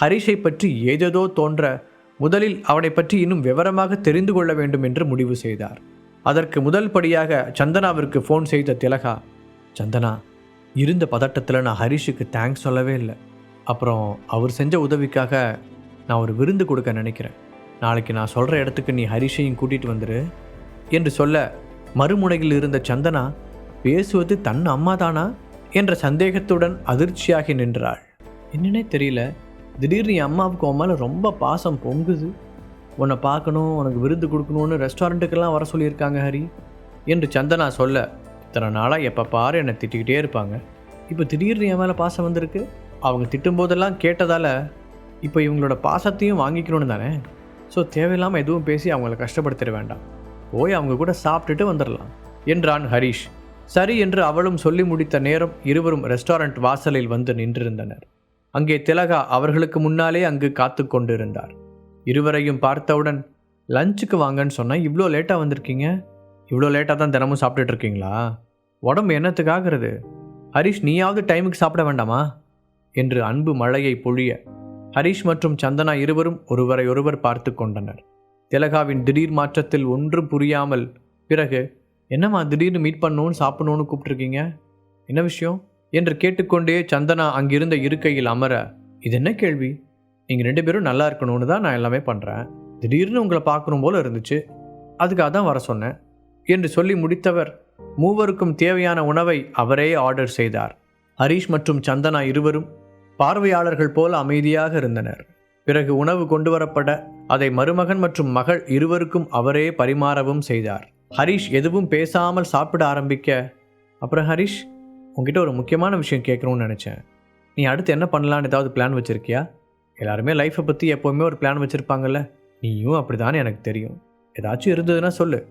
ஹரிஷை பற்றி ஏதேதோ தோன்ற முதலில் அவனை பற்றி இன்னும் விவரமாக தெரிந்து கொள்ள வேண்டும் என்று முடிவு செய்தார். அதற்கு முதல் படியாக சந்தனாவிற்கு ஃபோன் செய்த திலகா சந்தனா இருந்த பதட்டத்தில் நான் ஹரிஷுக்கு தேங்க்ஸ் சொல்லவே இல்லை. அப்புறம் அவர் செஞ்ச உதவிக்காக நான் ஒரு விருந்து கொடுக்க நினைக்கிறேன். நாளைக்கு நான் சொல்கிற இடத்துக்கு நீ ஹரிஷையும் கூட்டிகிட்டு வந்துரு என்று சொல்ல மறுமுனையில் இருந்த சந்தனா பேசுவது தன் அம்மா தானா என்ற சந்தேகத்துடன் அதிர்ச்சியாகி நின்றாள். என்னன்னே தெரியல. திடீர்னு என் அம்மாவுக்கு உன் மேலே ரொம்ப பாசம் பொங்குது. உன்னை பார்க்கணும் உனக்கு விருந்து கொடுக்கணும்னு ரெஸ்டாரண்ட்டுக்கெல்லாம் வர சொல்லியிருக்காங்க ஹரி. என்று சந்தனா சொல்ல இத்தனை நாளாக எப்போ பாரு என்னை திட்டிக்கிட்டே இருப்பாங்க. இப்போ திடீர்னு என் மேலே பாசம் வந்திருக்கு? அவங்க திட்டும்போதெல்லாம் கேட்டதால் இப்போ இவங்களோட பாசத்தையும் வாங்கிக்கணும்னு தானே? ஸோ தேவையில்லாமல் எதுவும் பேசி அவங்கள கஷ்டப்படுத்திட வேண்டாம். போய் அவங்க கூட சாப்பிட்டுட்டு வந்துடலாம் என்றான் ஹரிஷ். சரி என்று அவளும் சொல்லி முடித்த நேரம் இருவரும் ரெஸ்டாரண்ட் வாசலில் வந்து நின்றிருந்தனர். அங்கே திலகா அவர்களுக்கு முன்னாலே அங்கு காத்து கொண்டிருந்தார். இருவரையும் பார்த்தவுடன் லஞ்சுக்கு வாங்கன்னு சொன்னால் இவ்வளோ லேட்டாக வந்திருக்கீங்க? இவ்வளோ லேட்டாக தான் தினமும் சாப்பிட்டுட்டு இருக்கீங்களா? உடம்பு என்னத்துக்காகிறது? ஹரிஷ் நீயாவது டைமுக்கு சாப்பிட வேண்டாமா? என்று அன்பு மழையை பொழிய ஹரிஷ் மற்றும் சந்தனா இருவரும் ஒருவரை ஒருவர் பார்த்து கொண்டனர். திலகாவின் திடீர் மாற்றத்தில் ஒன்றும் புரியாமல் பிறகு என்னம்மா திடீர்னு மீட் பண்ணணும்னு சாப்பிடணும்னு கூப்பிட்ருக்கீங்க என்ன விஷயம்? என்று கேட்டுக்கொண்டே சந்தனா அங்கிருந்த இருக்கையில் அமர இது என்ன கேள்வி? நீங்கள் ரெண்டு பேரும் நல்லா இருக்கணும்னு தான் நான் எல்லாமே பண்ணுறேன் திடீர்னு உங்களை பார்க்கணும் போல இருந்துச்சு. அதுக்காக தான் வர சொன்னேன் என்று சொல்லி முடித்தவர் மூவருக்கும் தேவையான உணவை அவரே ஆர்டர் செய்தார். ஹரீஷ் மற்றும் சந்தனா இருவரும் பார்வையாளர்கள் போல அமைதியாக இருந்தனர். பிறகு உணவு கொண்டு வரப்பட அதை மருமகன் மற்றும் மகள் இருவருக்கும் அவரே பரிமாறவும் செய்தார். ஹரிஷ் எதுவும் பேசாமல் சாப்பிட ஆரம்பிக்க அப்புறம் ஹரிஷ் உங்ககிட்ட ஒரு முக்கியமான விஷயம் கேட்கணும்னு நினச்சேன். நீ அடுத்து என்ன பண்ணலான்னு ஏதாவது பிளான் வச்சுருக்கியா? எல்லாருமே லைஃப்பை பற்றி எப்போவுமே ஒரு பிளான் வச்சுருப்பாங்கல்ல. நீயும் அப்படிதானே எனக்கு தெரியும். ஏதாச்சும் இருந்ததுன்னா சொல்லு.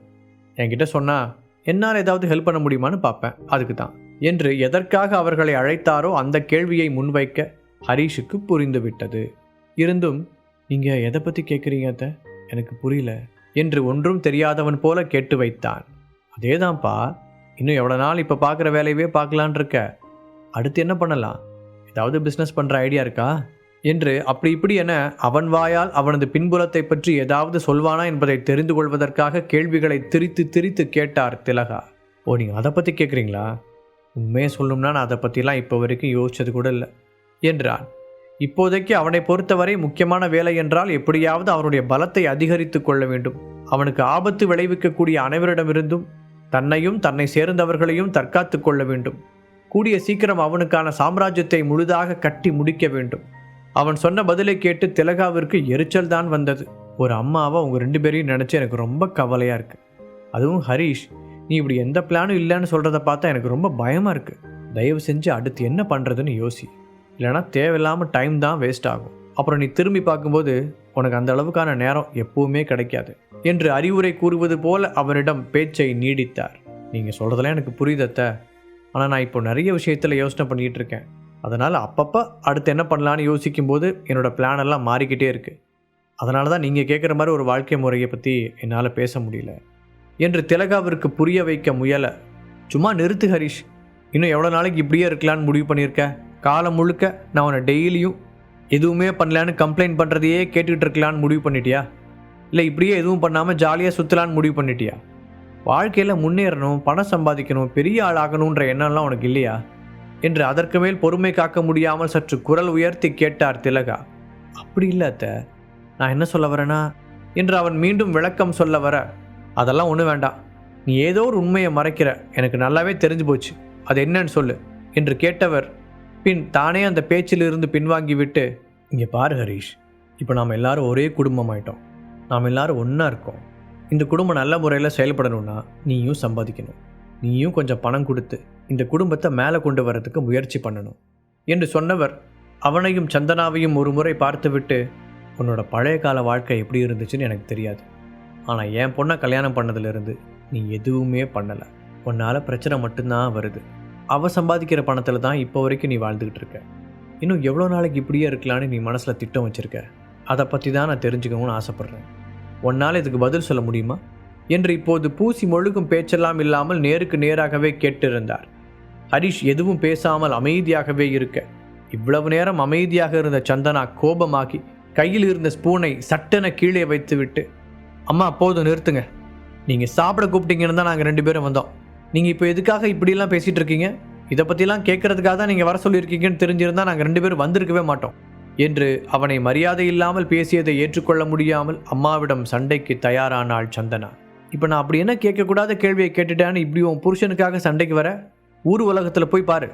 என்கிட்ட சொன்னால் என்னால் ஏதாவது ஹெல்ப் பண்ண முடியுமான்னு பார்ப்பேன். அதுக்கு தான் என்று எதற்காக அவர்களை அழைத்தாரோ அந்த கேள்வியை முன்வைக்க ஹரீஷுக்கு புரிந்துவிட்டது இருந்தும் நீங்கள் எதை பற்றி கேட்குறீங்க அத்த? எனக்கு புரியல. என்று ஒன்றும் தெரியாதவன் போல கேட்டு வைத்தான். அதேதான்ப்பா. இன்னும் எவ்வளோ நாள் இப்போ பார்க்குற வேலையவே பார்க்கலான் இருக்க? அடுத்து என்ன பண்ணலாம்? ஏதாவது பிஸ்னஸ் பண்ணுற ஐடியா இருக்கா? என்று அப்படி இப்படி என அவன் வாயால் அவனது பின்புலத்தை பற்றி ஏதாவது சொல்வானா என்பதை தெரிந்து கொள்வதற்காக கேள்விகளை திரித்து திரித்து கேட்டார் திலகா. ஓ நீங்கள் அதை பற்றி கேட்குறீங்களா உண்மையை சொல்லணும்னா நான் அதை பற்றிலாம் இப்போ வரைக்கும் யோசிச்சது கூட இல்லை என்றான். இப்போதைக்கு அவனை பொறுத்தவரை முக்கியமான வேலை என்றால் எப்படியாவது அவனுடைய பலத்தை அதிகரித்து கொள்ள வேண்டும். அவனுக்கு ஆபத்து விளைவிக்கக்கூடிய அனைவரிடமிருந்தும் தன்னையும் தன்னை சேர்ந்தவர்களையும் தற்காத்து கொள்ள வேண்டும். கூடிய சீக்கிரம் அவனுக்கான சாம்ராஜ்யத்தை முழுதாக கட்டி முடிக்க வேண்டும். அவன் சொன்ன பதிலை கேட்டு திலகாவிற்கு எரிச்சல் தான் வந்தது. ஒரு அம்மாவை அவங்க ரெண்டு பேரையும் நினச்சி எனக்கு ரொம்ப கவலையாக இருக்குது அதுவும் ஹரீஷ் நீ இப்படி எந்த பிளானும் இல்லைன்னு சொல்கிறத பார்த்தா எனக்கு ரொம்ப பயமாக இருக்குது தயவு செஞ்சு அடுத்து என்ன பண்ணுறதுன்னு யோசி. இல்லைனா தேவையில்லாமல் டைம் தான் வேஸ்ட் ஆகும். அப்புறம் நீ திரும்பி பார்க்கும்போது உனக்கு அந்த அளவுக்கான நேரம் எப்பவுமே கிடைக்காது. என்று அறிவுரை கூறுவது போல அவரிடம் பேச்சை நீடித்தார். நீங்கள் சொல்கிறதெல்லாம் எனக்கு புரியுதத்த ஆனால் நான் இப்போ நிறைய விஷயத்தில் யோசனை பண்ணிகிட்டு இருக்கேன். அதனால் அப்பப்போ அடுத்து என்ன பண்ணலான்னு யோசிக்கும்போது என்னோட பிளான் எல்லாம் மாறிக்கிட்டே இருக்குது அதனால தான் நீங்கள் கேட்குற மாதிரி ஒரு வாழ்க்கை முறையை பற்றி என்னால் பேச முடியல. என்று திலகாவிற்கு புரிய வைக்க முயல சும்மா நிறுத்து ஹரிஷ். இன்னும் எவ்வளோ நாளைக்கு இப்படியே இருக்கலான்னு முடிவு பண்ணியிருக்க? காலம் முழுக்க நான் உன்னை டெய்லியும் எதுவுமே பண்ணலான்னு கம்ப்ளைண்ட் பண்ணுறதையே கேட்டுக்கிட்டு இருக்கலான்னு முடிவு பண்ணிட்டியா? இல்லை இப்படியே எதுவும் பண்ணாமல் ஜாலியாக சுற்றலான்னு முடிவு பண்ணிட்டியா? வாழ்க்கையில் முன்னேறணும் பணம் சம்பாதிக்கணும் பெரிய ஆளாகணுன்ற எண்ணம்லாம் உனக்கு இல்லையா? என்று அதற்கு மேல் பொறுமை காக்க முடியாமல் சற்று குரல் உயர்த்தி கேட்டார் திலகா. அப்படி இல்லை அத்த. நான் என்ன சொல்ல வரேனா? என்று அவன் மீண்டும் விளக்கம் சொல்ல வர அதெல்லாம் ஒன்றும் வேண்டாம். நீ ஏதோ ஒரு உண்மையை மறைக்கிற. எனக்கு நல்லாவே தெரிஞ்சு போச்சு. அது என்னன்னு சொல்லு என்று கேட்டவர். பின் தானே அந்த பேச்சிலிருந்து பின்வாங்கி விட்டு இங்கே பாரு ஹரீஷ். இப்போ நாம் எல்லாரும் ஒரே குடும்பம் ஆயிட்டோம் நாம் எல்லாரும் ஒன்றா இருக்கோம். இந்த குடும்பம் நல்ல முறையில் செயல்படணும்னா நீயும் சம்பாதிக்கணும். நீயும் கொஞ்சம் பணம் கொடுத்து இந்த குடும்பத்தை மேலே கொண்டு வரதுக்கு முயற்சி பண்ணணும். என்று சொன்னவர் அவனையும் சந்தனாவையும் ஒரு முறை பார்த்துவிட்டு உன்னோட பழைய கால வாழ்க்கை எப்படி இருந்துச்சுன்னு எனக்கு தெரியாது. ஆனால் என் பொண்ணை கல்யாணம் பண்ணதுலேருந்து நீ எதுவுமே பண்ணலை. உன்னால் பிரச்சனை மட்டும்தான் வருது. அவள் சம்பாதிக்கிற பணத்தில் தான் இப்போ வரைக்கும் நீ வாழ்ந்துக்கிட்டு இருக்க. இன்னும் எவ்வளோ நாளைக்கு இப்படியே இருக்கலான்னு நீ மனசில் திட்டம் வச்சுருக்க? அதை பற்றி தான் நான் தெரிஞ்சுக்கணும்னு ஆசைப்பட்றேன். உன்னால் இதுக்கு பதில் சொல்ல முடியுமா? என்று இப்போது பூசி மொழுகும் பேச்செல்லாம் இல்லாமல் நேருக்கு நேராகவே கேட்டிருந்தார். ஹரிஷ் எதுவும் பேசாமல் அமைதியாகவே இருக்க இவ்வளவு நேரம் அமைதியாக இருந்த சந்தனா கோபமாகி கையில் இருந்த ஸ்பூனை சட்டென கீழே வைத்துவிட்டு அம்மா போதும் நிறுத்துங்க. நீங்கள் சாப்பிட கூப்பிட்டீங்கன்னு தான் நாங்கள் ரெண்டு பேரும் வந்தோம். நீங்கள் இப்போ எதுக்காக இப்படிலாம் பேசிகிட்டு இருக்கீங்க? இதை பற்றிலாம் கேட்கறதுக்காக தான் நீங்கள் வர சொல்லியிருக்கீங்கன்னு தெரிஞ்சிருந்தால் நாங்கள் ரெண்டு பேரும் வந்திருக்கவே மாட்டோம். என்று அவனை மரியாதை இல்லாமல் பேசியதை ஏற்றுக்கொள்ள முடியாமல் அம்மாவிடம் சண்டைக்கு தயாரானாள் சந்தனா. இப்போ நான் அப்படி என்ன கேட்கக்கூடாத கேள்வியை கேட்டுட்டேன்னு இப்படி உன் புருஷனுக்காக சண்டைக்கு வர? ஊர் உலகத்தில் போய் பாரு.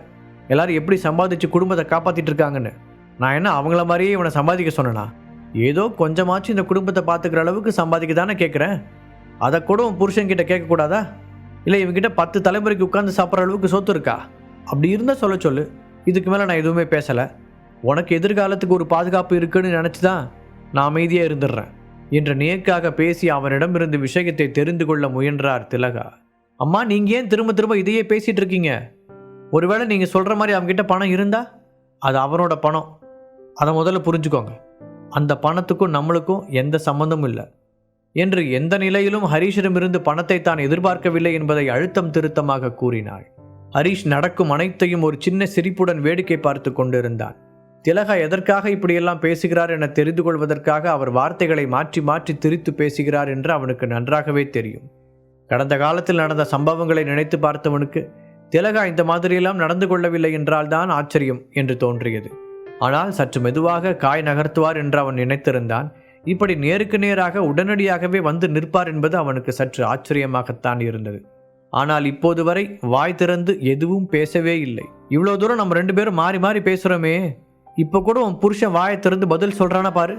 எல்லாரும் எப்படி சம்பாதிச்சு குடும்பத்தை காப்பாற்றிட்டு இருக்காங்கன்னு. நான் என்ன அவங்கள மாதிரியே இவனை சம்பாதிக்க சொன்னேனா? ஏதோ கொஞ்சமாச்சும் இந்த குடும்பத்தை பார்த்துக்கிற அளவுக்கு சம்பாதிக்க தானே கேட்குறேன் அதை கூட உன் புருஷன்கிட்ட கேட்கக்கூடாதா? இல்லை இவங்கிட்ட பத்து தலைமுறைக்கு உட்காந்து சாப்பிட்ற அளவுக்கு சொத்து இருக்கா? அப்படி இருந்தால் சொல்ல சொல்லு. இதுக்கு மேலே நான் எதுவுமே பேசலை. உனக்கு எதிர்காலத்துக்கு ஒரு பாதுகாப்பு இருக்குன்னு நினச்சி தான் நான் அமைதியாக இருந்துடுறேன் என்று நேக்காக பேசி அவனிடமிருந்து விஷயத்தை தெரிந்து கொள்ள முயன்றார் திலகா. அம்மா நீங்கள் ஏன் திரும்ப திரும்ப இதையே பேசிகிட்டு இருக்கீங்க? ஒருவேளை நீங்கள் சொல்கிற மாதிரி அவங்ககிட்ட பணம் இருந்தா? அது அவனோட பணம். அதை முதல்ல புரிஞ்சுக்கோங்க. அந்த பணத்துக்கும் நம்மளுக்கும் எந்த சம்மந்தமும் இல்லை. என்று எந்த நிலையிலும் ஹரீஷிடமிருந்து பணத்தை தான் எதிர்பார்க்கவில்லை என்பதை அழுத்தம் திருத்தமாக கூறினாள். ஹரீஷ் நடக்கும் அனைத்தையும் ஒரு சின்ன சிரிப்புடன் வேடிக்கை பார்த்து கொண்டிருந்தான். திலகா எதற்காக இப்படியெல்லாம் பேசுகிறார் என தெரிந்து கொள்வதற்காக அவர் வார்த்தைகளை மாற்றி மாற்றி திரித்து பேசுகிறார் என்று அவனுக்கு நன்றாகவே தெரியும். கடந்த காலத்தில் நடந்த சம்பவங்களை நினைத்து பார்த்தவனுக்கு திலகா இந்த மாதிரியெல்லாம் நடந்து கொள்ளவில்லை என்றால்தான் ஆச்சரியம் என்று தோன்றியது. ஆனால் சற்று மெதுவாக காய் நகர்த்துவார் என்று அவன் நினைத்திருந்தான். இப்படி நேருக்கு நேராக உடனடியாகவே வந்து நிற்பார் என்பது அவனுக்கு சற்று ஆச்சரியமாகத்தான் இருந்தது. ஆனால் இப்போது வரை வாய் திறந்து எதுவும் பேசவே இல்லை. இவ்வளோ தூரம் நம்ம ரெண்டு பேரும் மாறி மாறி பேசுகிறோமே இப்போ கூட உன் புருஷன் வாயை திறந்து பதில் சொல்கிறானா பாரு.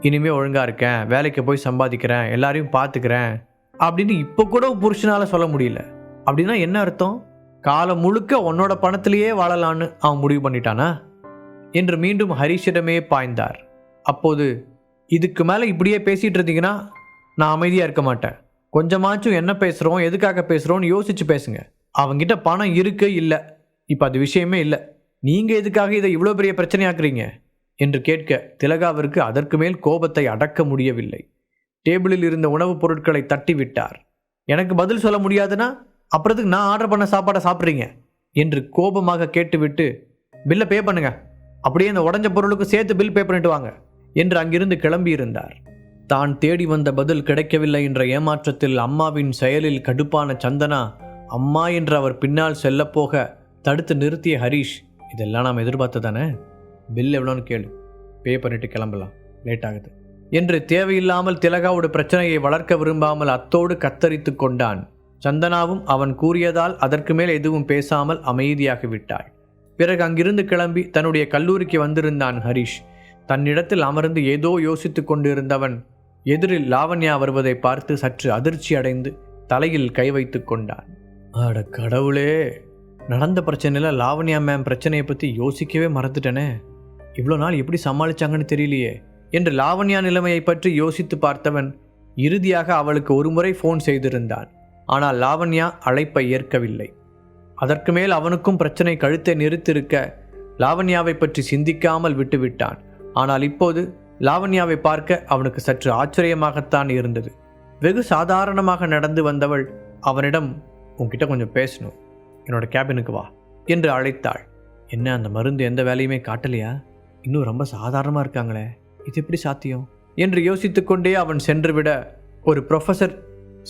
இனிமே ஒழுங்காக இருக்கேன் வேலைக்கு போய் சம்பாதிக்கிறேன் எல்லாரையும் பார்த்துக்கிறேன் அப்படின்னு இப்போ கூட உன் சொல்ல முடியல. அப்படின்னா என்ன அர்த்தம்? காலம் முழுக்க உன்னோட பணத்திலேயே வாழலான்னு அவன் முடிவு பண்ணிட்டானா? என்று மீண்டும் ஹரிஷிடமே பாய்ந்தார். அப்போது இதுக்கு மேலே இப்படியே பேசிகிட்டு இருந்தீங்கன்னா நான் அமைதியாக இருக்க மாட்டேன். கொஞ்சமாச்சும் என்ன பேசுகிறோம் எதுக்காக பேசுகிறோன்னு யோசித்து பேசுங்க. அவங்கிட்ட பணம் இருக்கு இல்லை. இப்போ அது விஷயமே இல்லை. நீங்கள் எதுக்காக இதை இவ்வளோ பெரிய பிரச்சனையாக்குறீங்க? என்று கேட்க திலகாவிற்கு அதற்கு மேல் கோபத்தை அடக்க முடியவில்லை. டேபிளில் இருந்த உணவுப் பொருட்களை தட்டி விட்டார் எனக்கு பதில் சொல்ல முடியாதுன்னா அப்புறத்துக்கு நான் ஆர்டர் பண்ண சாப்பாடை சாப்பிட்றீங்க? என்று கோபமாக கேட்டுவிட்டு பில்லை பே பண்ணுங்க. அப்படியே இந்த உடஞ்ச பொருளுக்கு சேர்த்து பில் பே பண்ணிட்டு வாங்க என்று அங்கிருந்து கிளம்பியிருந்தார். தான் தேடி வந்த பதில் கிடைக்கவில்லை என்ற ஏமாற்றத்தில் அம்மாவின் செயலில் கடுப்பான சந்தனா அம்மா என்று அவர் பின்னால் செல்லப்போக தடுத்து நிறுத்திய ஹரீஷ் இதெல்லாம் நாம் எதிர்பார்த்து தானே? பில் எவ்வளோன்னு கேளு. பே பண்ணிட்டு கிளம்பலாம். லேட் ஆகுது. என்று தேவையில்லாமல் திலகாவோட பிரச்சனையை வளர்க்க விரும்பாமல் அத்தோடு கத்தரித்து கொண்டான். சந்தனாவும் அவன் கூறியதால் அதற்கு மேல் எதுவும் பேசாமல் அமைதியாகிவிட்டாள் பிறகு அங்கிருந்து கிளம்பி தன்னுடைய கல்லூரிக்கு வந்திருந்தான் ஹரிஷ். தன்னிடத்தில் அமர்ந்து ஏதோ யோசித்து கொண்டிருந்தவன் எதிரில் லாவண்யா வருவதை பார்த்து சற்று அதிர்ச்சி அடைந்து தலையில் கை வைத்து கொண்டான். அட கடவுளே! நடந்த பிரச்சனையில் லாவண்யா மேம் பிரச்சனையை பற்றி யோசிக்கவே மறந்துட்டேனே. இவ்வளோ நாள் எப்படி சமாளிச்சாங்கன்னு தெரியலையே. என்று லாவண்யா நிலைமையை பற்றி யோசித்து பார்த்தவன் இறுதியாக அவளுக்கு ஒருமுறை ஃபோன் செய்திருந்தான். ஆனால் லாவண்யா அழைப்பை ஏற்கவில்லை. அதற்கு மேல் அவனுக்கும் பிரச்சனை கழுத்தை நிறுத்திருக்க லாவண்யாவை பற்றி சிந்திக்காமல் விட்டுவிட்டான். ஆனால் இப்போது லாவண்யாவை பார்க்க அவனுக்கு சற்று ஆச்சரியமாகத்தான் இருந்தது. வெகு சாதாரணமாக நடந்து வந்தவள் அவனிடம் உன்கிட்ட கொஞ்சம் பேசணும். என்னோட கேபினுக்கு வா என்று அழைத்தாள். என்ன அந்த மருந்து எந்த வேலையுமே காட்டலையா? இன்னும் ரொம்ப சாதாரணமாக இருக்காங்களே இது எப்படி சாத்தியம்? என்று யோசித்துக்கொண்டே அவன் சென்றுவிட ஒரு ப்ரொஃபஸர்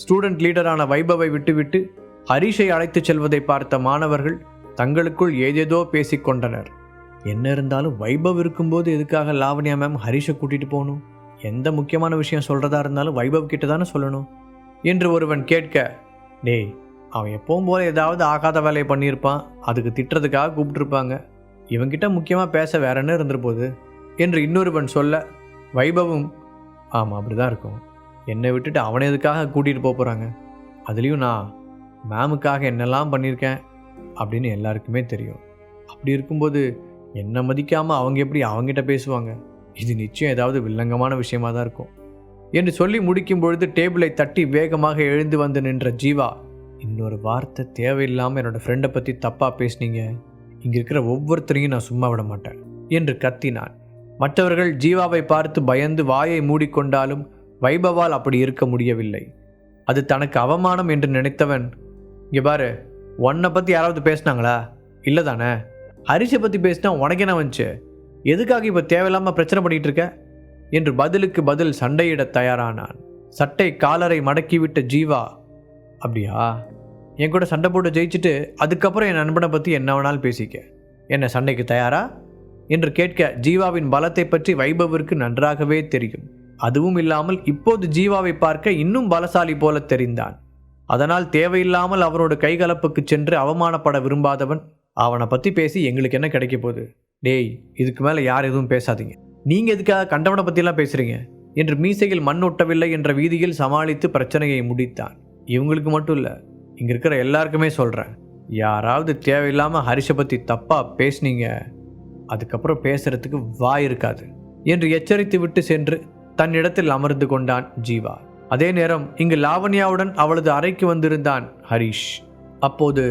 ஸ்டூடெண்ட் லீடரான வைபவை விட்டுவிட்டு ஹரிஷை அழைத்துச் செல்வதை பார்த்த மாணவர்கள் தங்களுக்குள் ஏதேதோ பேசிக்கொண்டனர் என்ன இருந்தாலும் வைபவ் இருக்கும்போது எதுக்காக லாவண்யா மேம் ஹரிஷை கூட்டிட்டு போகணும்? எந்த முக்கியமான விஷயம் சொல்றதா இருந்தாலும் வைபவ் கிட்ட தானே சொல்லணும்? என்று ஒருவன் கேட்க டேய் அவன் எப்பவும் போல் ஏதாவது ஆகாத வேலையை பண்ணியிருப்பான். அதுக்கு திட்டுறதுக்காக கூப்பிட்டுருப்பாங்க. இவங்கிட்ட முக்கியமாக பேச வேற என்ன இருந்திருப்போது என்று இன்னொருவன் சொல்ல வைபவம் ஆமாம் அப்படி தான் இருக்கும். என்னை விட்டுட்டு அவனை எதுக்காக கூட்டிகிட்டு போக போகிறாங்க அதுலேயும் நான் மேமுக்காக என்னெல்லாம் பண்ணியிருக்கேன்? அப்படின்னு எல்லாருக்குமே தெரியும். அப்படி இருக்கும்போது என்னை மதிக்காமல் அவங்க எப்படி அவங்ககிட்ட பேசுவாங்க? இது நிச்சயம் ஏதாவது வில்லங்கமான விஷயமா தான் இருக்கும். என்று சொல்லி முடிக்கும் பொழுது டேபிளை தட்டி வேகமாக எழுந்து வந்து நின்ற ஜீவா இன்னொரு வார்த்தை தேவையில்லாமல் என்னோடய ஃப்ரெண்டை பற்றி தப்பாக பேசுனீங்க. இங்கே இருக்கிற ஒவ்வொருத்தரையும் நான் சும்மா விட மாட்டேன் என்று கத்தினான். மற்றவர்கள் ஜீவாவை பார்த்து பயந்து வாயை மூடிக்கொண்டாலும் வைபவால் அப்படி இருக்க முடியவில்லை. அது தனக்கு அவமானம் என்று நினைத்தவன். இங்கே பாரு உன்னை பற்றி யாராவது பேசினாங்களா? இல்லை தானே? அரிசியை பற்றி பேசினா உனக்கு என்ன வந்துச்சு? எதுக்காக இப்போ தேவையில்லாமல் பிரச்சனை பண்ணிகிட்டு இருக்க? என்று பதிலுக்கு பதில் சண்டையிட தயாரானான். சட்டை காலரை மடக்கிவிட்ட ஜீவா அப்படியா? என் கூட சண்டை போட்டு ஜெயிச்சுட்டு அதுக்கப்புறம் என் நண்பனை பற்றி என்ன வேணாலும் பேசிக்க. என்ன சண்டைக்கு தயாரா? என்று கேட்க ஜீவாவின் பலத்தை பற்றி வைபவிற்கு நன்றாகவே தெரியும். அதுவும் இல்லாமல் இப்போது ஜீவாவை பார்க்க இன்னும் பலசாலி போல தெரிந்தான். அதனால் தேவையில்லாமல் அவனோட கைகலப்புக்கு சென்று அவமானப்பட விரும்பாதவன் அவனை பற்றி பேசி எங்களுக்கு என்ன கிடைக்க போகுது? டேய் இதுக்கு மேலே யார் எதுவும் பேசாதீங்க. நீங்கள் எதுக்காக கண்டவனை பற்றிலாம் பேசுகிறீங்க என்று மீசையில் மண் ஒட்டவில்லை என்ற வீதியில் சமாளித்து பிரச்சனையை முடித்தான். இவங்களுக்கு மட்டும் இல்லை இங்கே இருக்கிற எல்லாருக்குமே சொல்கிறேன் யாராவது தேவையில்லாமல் ஹரிஷை பற்றி தப்பாக பேசுனீங்க அதுக்கப்புறம் பேசுறதுக்கு வாய் இருக்காது என்று எச்சரித்து விட்டு சென்று தன்னிடத்தில் அமர்ந்து கொண்டான் ஜீவா. அதே நேரம் இங்கு லாவண்யாவுடன் அவளது அறைக்கு வந்திருந்தான் ஹரிஷ். அப்போது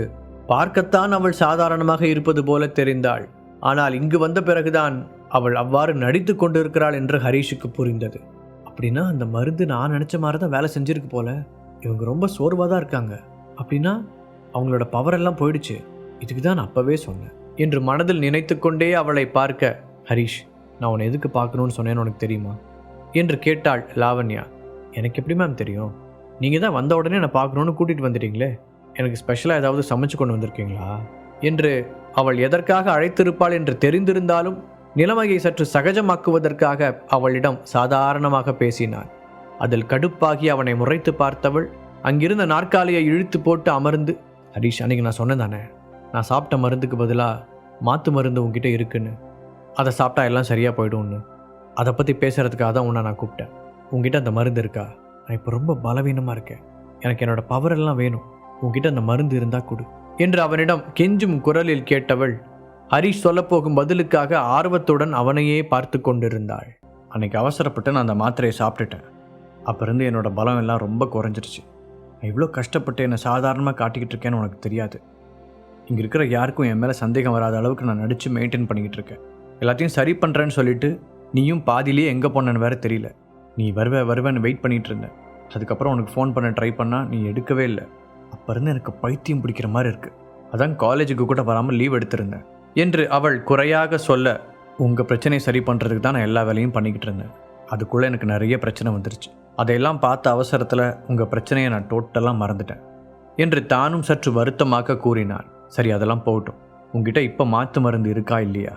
பார்க்கத்தான் அவள் சாதாரணமாக இருப்பது போல தெரிந்தாள். ஆனால் இங்கு வந்த பிறகுதான் அவள் அவ்வாறு நடித்து கொண்டிருக்கிறாள் என்று ஹரிஷுக்கு புரிந்தது. அப்படின்னா அந்த மருந்து நான் நினச்ச மாதிரி தான் வேலை செஞ்சிருக்கு போல. இவங்க ரொம்ப சோர்வாக தான் இருக்காங்க. அப்படின்னா அவங்களோட பவர் எல்லாம் போயிடுச்சு. இதுக்கு தான் நான் அப்பவே சொன்னேன். என்று மனதில் நினைத்து கொண்டே அவளை பார்க்க ஹரிஷ் நான் உன்னை எதுக்கு பார்க்கணும்னு சொன்னேன்னு உனக்கு தெரியுமா? என்று கேட்டாள் லாவண்யா. எனக்கு எப்படி மேம் தெரியும்? நீங்கள் தான் வந்த உடனே நான் பார்க்கணுன்னு கூட்டிகிட்டு வந்துட்டீங்களே? எனக்கு ஸ்பெஷலாக ஏதாவது சமைச்சு கொண்டு வந்திருக்கீங்களா? என்று அவள் எதற்காக அழைத்திருப்பாள் என்று தெரிந்திருந்தாலும் நிலைமையை சற்று சகஜமாக்குவதற்காக அவளிடம் சாதாரணமாக பேசினான் அதில் கடுப்பாகி அவனை முறைத்து பார்த்தவள் அங்கிருந்த நாற்காலியை இழுத்து போட்டு அமர்ந்து ஹரீஷ் அன்னைக்கு நான் சொன்னேன் தானே நான் சாப்பிட்ட மருந்துக்கு பதிலாக மாற்று மருந்து உங்ககிட்ட இருக்குன்னு. அதை சாப்பிட்டா எல்லாம் சரியாக போயிடும்னு. அதை பற்றி பேசுகிறதுக்காக தான் உன்னை நான் கூப்பிட்டேன். உங்ககிட்ட அந்த மருந்து இருக்கா? நான் இப்போ ரொம்ப பலவீனமாக இருக்கேன். எனக்கு என்னோட பவர் எல்லாம் வேணும். உங்ககிட்ட அந்த மருந்து இருந்தால் கொடு. என்று அவனிடம் கெஞ்சும் குரலில் கேட்டவள் ஹரிஷ் சொல்லப்போகும் பதிலுக்காக ஆர்வத்துடன் அவனையே பார்த்து கொண்டிருந்தாள். அன்னைக்கு அவசரப்பட்டு நான் அந்த மாத்திரையை சாப்பிட்டுட்டேன். அப்போருந்து என்னோட பலம் எல்லாம் ரொம்ப குறைஞ்சிருச்சு. நான் இவ்வளோ கஷ்டப்பட்டு என்னை சாதாரணமாக காட்டிக்கிட்டு இருக்கேன்னு உனக்கு தெரியாது. இங்கே இருக்கிற யாருக்கும் என் மேலே சந்தேகம் வராத அளவுக்கு நான் நடித்து மெயின்டைன் பண்ணிக்கிட்டு இருக்கேன். எல்லாத்தையும் சரி பண்ணுறேன்னு சொல்லிட்டு நீயும் பாதியிலேயே எங்கே போனேன்னு வேற தெரியல. நீ வருவ வருவேன்னு வெயிட் பண்ணிட்டு இருந்தேன். அதுக்கப்புறம் உனக்கு ஃபோன் பண்ண ட்ரை பண்ணால் நீ எடுக்கவே இல்லை. அப்போருந்து எனக்கு பைத்தியம் பிடிக்கிற மாதிரி இருக்குது அதான் காலேஜுக்கு கூட வராமல் லீவ் எடுத்திருந்தேன். என்று அவள் குறையாக சொல்ல உங்கள் பிரச்சனையை சரி பண்ணுறதுக்கு தான் நான் எல்லா வேலையும் பண்ணிக்கிட்டு இருந்தேன். அதுக்குள்ளே எனக்கு நிறைய பிரச்சனை வந்துருச்சு. அதையெல்லாம் பார்த்த அவசரத்தில் உங்கள் பிரச்சனையை நான் டோட்டலாக மறந்துட்டேன். என்று தானும் சற்று வருத்தமாக கூறினார் சரி அதெல்லாம் போகட்டும். உங்ககிட்ட இப்போ மாற்று மருந்து இருக்கா இல்லையா?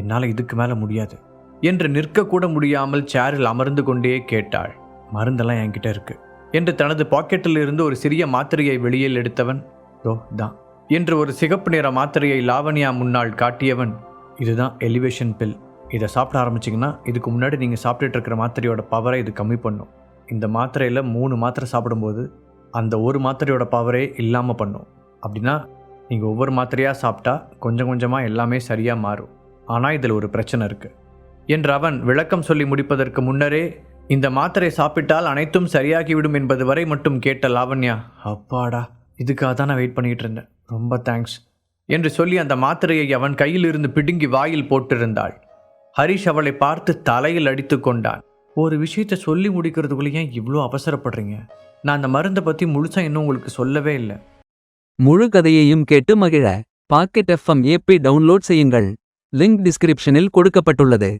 என்னால் இதுக்கு மேலே முடியாது. என்று நிற்கக்கூட முடியாமல் சேரில் அமர்ந்து கொண்டே கேட்டாள். மருந்தெல்லாம் என்கிட்ட இருக்கு. என்று தனது பாக்கெட்டில் இருந்து ஒரு சிறிய மாத்திரையை வெளியில் எடுத்தவன் தோ தான் என்று ஒரு சிகப்பு நிற மாத்திரையை லாவண்யா முன்னால் காட்டியவன் இதுதான் எலிவேஷன் பில் இதை சாப்பிட ஆரம்பிச்சிங்கன்னா இதுக்கு முன்னாடி நீங்கள் சாப்பிட்டுட்டு இருக்கிற மாத்திரையோட பவரை இது கம்மி பண்ணும். இந்த மாத்திரையில் மூணு மாத்திரை சாப்பிடும்போது அந்த ஒரு மாத்திரையோட பவரே இல்லாமல் பண்ணும். அப்படின்னா நீங்கள் ஒவ்வொரு மாத்திரையாக சாப்பிட்டா கொஞ்சம் கொஞ்சமாக எல்லாமே சரியாக மாறும். ஆனால் இதில் ஒரு பிரச்சனை இருக்குது என்று அவன் விளக்கம் சொல்லி முடிப்பதற்கு முன்னரே இந்த மாத்திரை சாப்பிட்டால் அனைத்தும் சரியாகிவிடும் என்பது வரை மட்டும் கேட்ட லாவண்யா அப்பாடா இதுக்காக தான் நான் வெயிட் பண்ணிகிட்டு இருந்தேன். ரொம்ப தேங்க்ஸ் என்று சொல்லி அந்த மாத்திரையை அவன் கையிலிருந்து பிடுங்கி வாயில் போட்டிருந்தாள். ஹரிஷ் அவளை பார்த்து தலையில் அடித்து கொண்டான். ஒரு விஷயத்தை சொல்லி முடிக்கிறதுக்குள்ளே ஏன் இவ்வளோ அவசரப்படுறீங்க? நான் அந்த மருந்தை பற்றி முழுசாக இன்னும் உங்களுக்கு சொல்லவே இல்லை. முழு கதையையும் கேட்டு மகிழ. பாக்கெட் எஃப்எம் ஏபி டவுன்லோட் செய்யுங்கள். லிங்க் டிஸ்கிரிப்ஷனில் கொடுக்கப்பட்டுள்ளது.